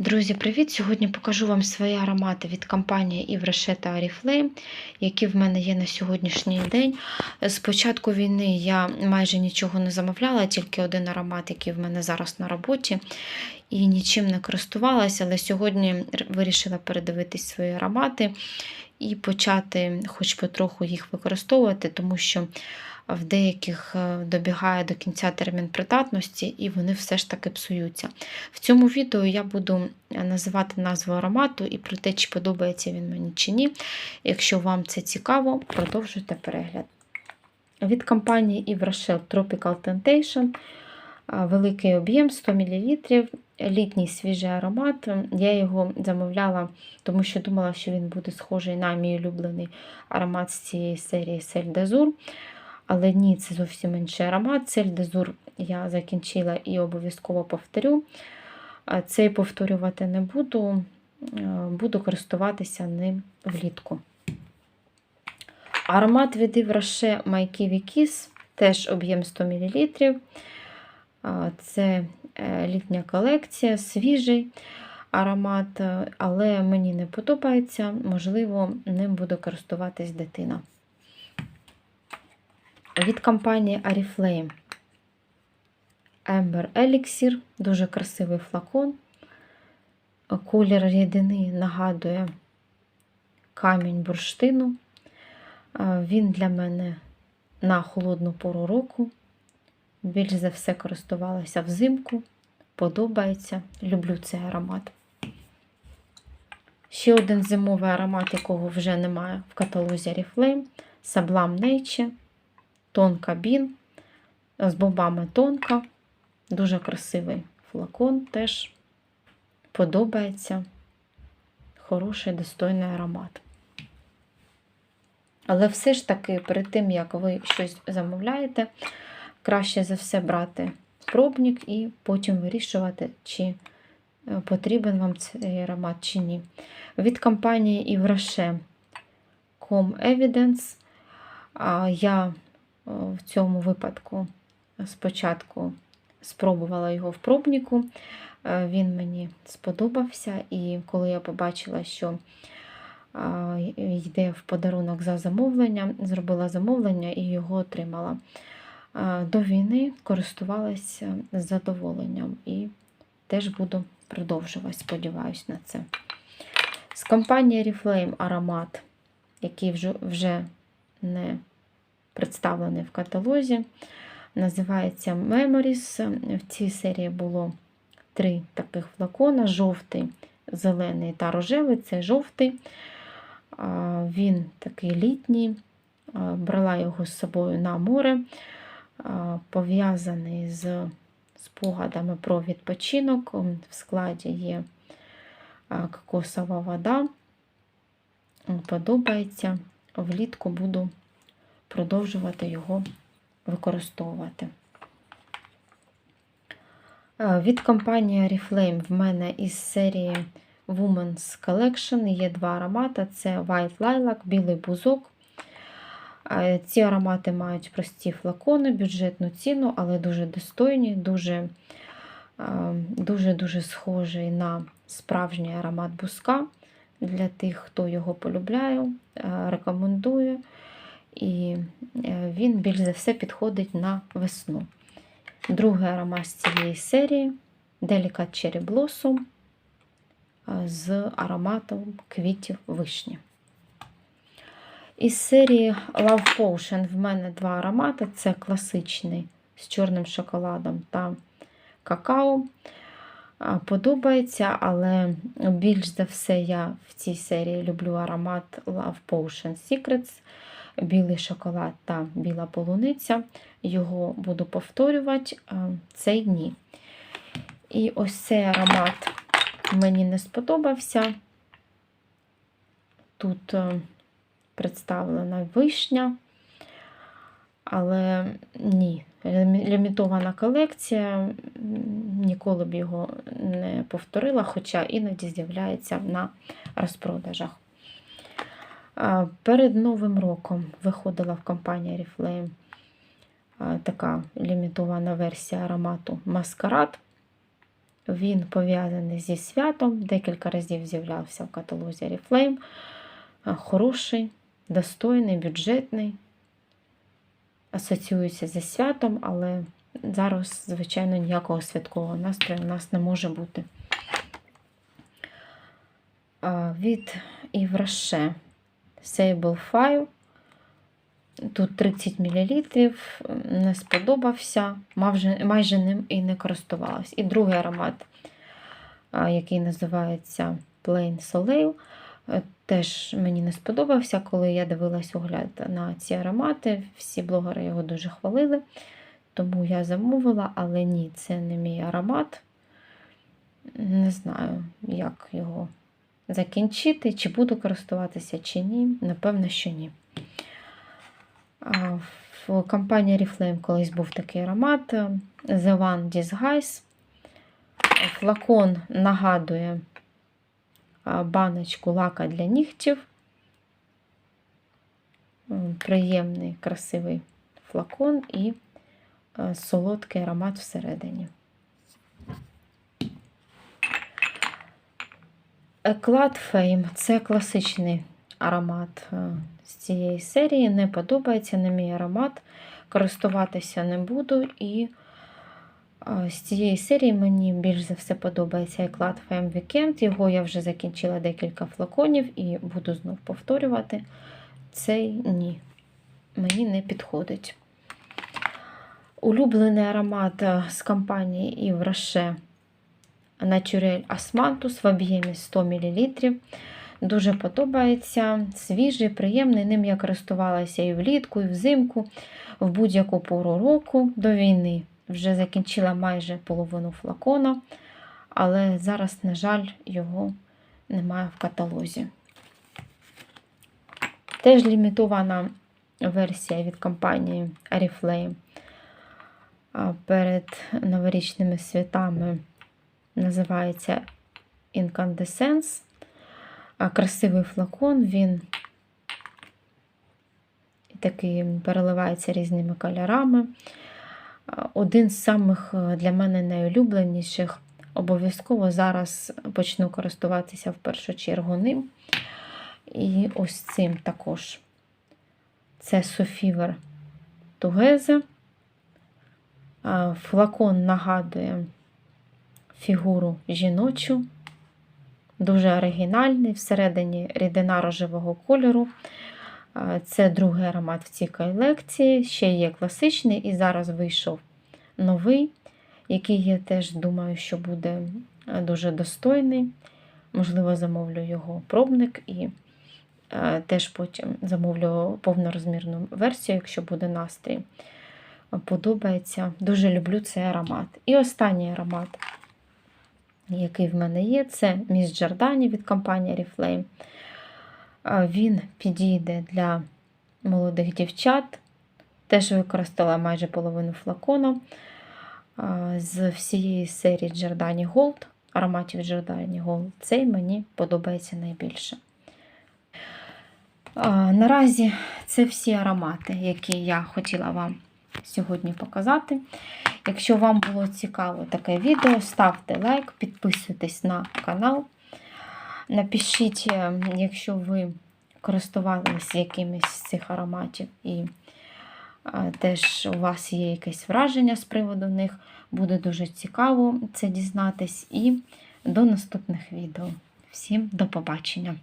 Друзі, привіт! Сьогодні покажу вам свої аромати від компанії Ivroche та Oriflame, які в мене є на сьогоднішній день. З початку війни я майже нічого не замовляла, тільки один аромат, який в мене зараз на роботі, і нічим не користувалася, але сьогодні вирішила передивитись свої аромати і почати хоч потроху їх використовувати, тому що в деяких е, добігає до кінця термін придатності, і вони все ж таки псуються. В цьому відео я буду е, називати назву аромату і про те, чи подобається він мені чи ні. Якщо вам це цікаво, продовжуйте перегляд. Від компанії Yves Rocher Tropical Temptation великий об'єм 100 мл, літній свіжий аромат. Я його замовляла, тому що думала, що він буде схожий на мій улюблений аромат з цієї серії Сель d'Azur. Але ні, це зовсім інший аромат. Сель дезур я закінчила і обов'язково повторю. Цей повторювати не буду, буду користуватися ним влітку. Аромат від Івраше Kiwi Kiss, теж об'єм 100 мл. Це е, літня колекція, свіжий аромат, але мені не подобається, можливо, ним буде користуватись дитина від компанії Oriflame. Amber Elixir, дуже красивий флакон. Колір рідини нагадує камінь бурштину. Він для мене на холодну пору року. Більш за все користувалася взимку. Подобається. Люблю цей аромат. Ще один зимовий аромат, якого вже немає в каталозі Oriflame – Sublime Nature тонка бін з бобами тонка. Дуже красивий флакон теж подобається. Хороший, достойний аромат. Але все ж таки, перед тим, як ви щось замовляєте, краще за все брати пробник і потім вирішувати, чи е, потрібен вам цей аромат чи ні. Від компанії Ivroche Com Evidence я в цьому випадку спочатку спробувала його в пробнику, е, він мені сподобався, і коли я побачила, що йде в подарунок за замовлення, зробила замовлення і його отримала. До війни користувалася з задоволенням і теж буду продовжувати, сподіваюся на це. З компанії Reflame аромат, який вже вже не представлений в каталозі. Називається Memories. В цій серії було три таких флакона: жовтий, зелений та рожевий це жовтий. Він такий літній, брала його з собою на море, пов'язаний з спогадами про відпочинок. В складі є кокосова вода. Подобається. Влітку буду продовжувати його використовувати. Від компанії Oriflame в мене із серії Women's Collection є два аромати: це White Lilac, білий бузок. Ці аромати мають прості флакони, бюджетну ціну, але дуже достойні, дуже дуже, дуже схожий на справжній аромат бузка. Для тих, хто його полюбляє, е, рекомендую і е, він більш за все підходить на весну. Другий аромат з цієї серії Delicate Cherry Blossom е, з ароматом квітів вишні. Із серії Love Potion в мене два аромати: це класичний з чорним шоколадом та какао. Подобається, але більш за все я в цій серії люблю аромат Love Potion Secrets білий шоколад та біла полуниця. Його буду повторювати цей дні. І ось цей аромат мені не сподобався. Тут е, представлена вишня, але ні, лімітована колекція, ніколи б його не повторила, хоча іноді з'являється на розпродажах. Перед Новим роком виходила в компанії Oriflame така лімітована версія аромату Маскарад. Він пов'язаний зі святом, декілька разів з'являвся в каталозі Oriflame. Е, Хороший, достойний, бюджетний. Асоціюється зі святом, але зараз, звичайно, ніякого святкового настрою у нас не може бути. Від Івраше Sable File. Тут 30 мл, не сподобався, майже, ним і не користувалась. І другий аромат, який називається Plain Soleil, теж мені не сподобався, коли я дивилась огляд на ці аромати. Всі блогери його дуже хвалили, тому я замовила, але ні, це не мій аромат. Не знаю, як його закінчити, чи буду користуватися, чи ні. Напевно, що ні. В компанії Oriflame колись був такий аромат е, The One Disguise. Флакон нагадує баночку лака для нігтів. Приємний, красивий флакон і е, солодкий аромат всередині. Еклад Фейм це класичний аромат е, з цієї серії. Не подобається не мій аромат. Користуватися не буду. І е, з цієї серії мені більш за все подобається Еклад Фейм Weekend. Його я вже закінчила декілька флаконів і буду знов повторювати. Цей ні, мені не підходить. Улюблений аромат е, з компанії Yves Rocher Naturel Asmantus в об'ємі 100 мл. Дуже подобається. Свіжий, приємний. Ним я користувалася і влітку, і взимку, в будь-яку пору року до війни. Вже закінчила майже половину флакона, але зараз, на жаль, його немає в каталозі. Теж лімітована версія від компанії Oriflame. Перед новорічними святами називається Incandescence. Красивий флакон, він такий переливається різними кольорами. Один з самих е, для мене найулюбленіших. Обов'язково зараз почну користуватися в першу чергу ним. І ось цим також. Це Софівер Тугезе. Флакон нагадує фігуру жіночу. Дуже оригінальний, всередині рідина рожевого кольору. А, Це другий аромат в цій колекції. Ще є класичний, і зараз вийшов новий, який я теж думаю, що буде е, дуже достойний. Можливо, замовлю його пробник і е, теж потім замовлю повнорозмірну версію, якщо буде настрій. Подобається. Дуже люблю цей аромат. І останній аромат який в мене є, це Міс Джордані від компанії Oriflame. Він підійде для молодих дівчат. Теж використала майже половину флакону з всієї серії Giordani Gold, ароматів Giordani Gold. Цей мені подобається найбільше. Наразі це всі аромати, які я хотіла вам сьогодні показати. Якщо вам було цікаво таке відео, ставте лайк, підписуйтесь на канал. Напишіть, якщо ви користувалися якимось з цих ароматів, і теж у вас є якесь враження з приводу них. Буде дуже цікаво це дізнатись. І до наступних відео. Всім до побачення!